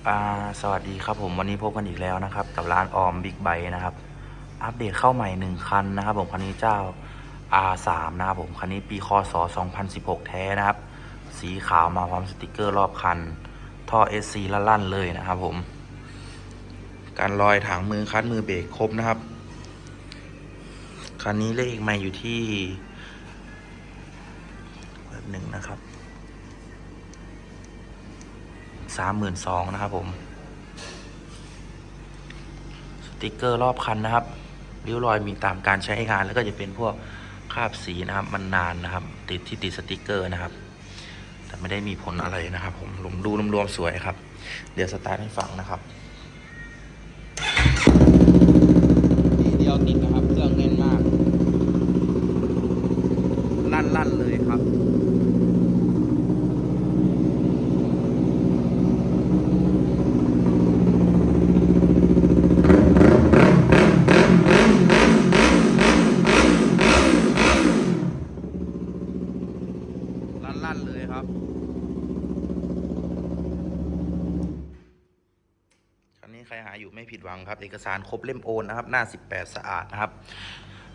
สวัสดีครับผมวันนี้พบกันอีกแล้วนะครับ กับร้านออมบิ๊กไบนะครับ อัปเดตเข้าใหม่หนึ่งคันนะครับ ผมคันนี้เจ้า R3 นะครับผมคันนี้ปีคศ2016 แท้นะครับ สีขาวมาพร้อมสติกเกอร์รอบคัน ท่อ SC ลั่นเลยนะครับผม การลอยถังมือคัดมือเบรกครบนะครับ คันนี้เลขไม่อยู่ที่แบบหนึ่งนะครับ สามหมื่นสองนะครับผมสติกเกอร์รอบคันนะครับริ้วรอยมีตามการใช้งานแล้วก็จะเป็นพวกคราบสีนะครับ มันนานนะครับ ติดที่ติดสติกเกอร์นะครับ แต่ไม่ได้มีผลอะไรนะครับ ผมผมดูรวมๆสวยครับ เดี๋ยวสตาร์ทให้ฟังนะครับทีเดียวติดนะครับเครื่องแน่นมากลั่นๆเลยครับ ลั่นเลยครับ คันนี้ใครหาอยู่ไม่ผิดหวังครับ เอกสารครบเล่มโอนนะครับ หน้า 18 สะอาดนะครับ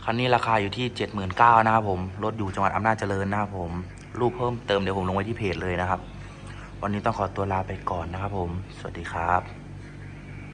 คันนี้ราคาอยู่ที่ 79,000นะครับผม รถอยู่จังหวัดอำนาจเจริญนะครับผม รูปเพิ่มเติมเดี๋ยวผมลงไว้ที่เพจเลยนะครับ วันนี้ต้องขอตัวลาไปก่อนนะครับผม สวัสดีครับ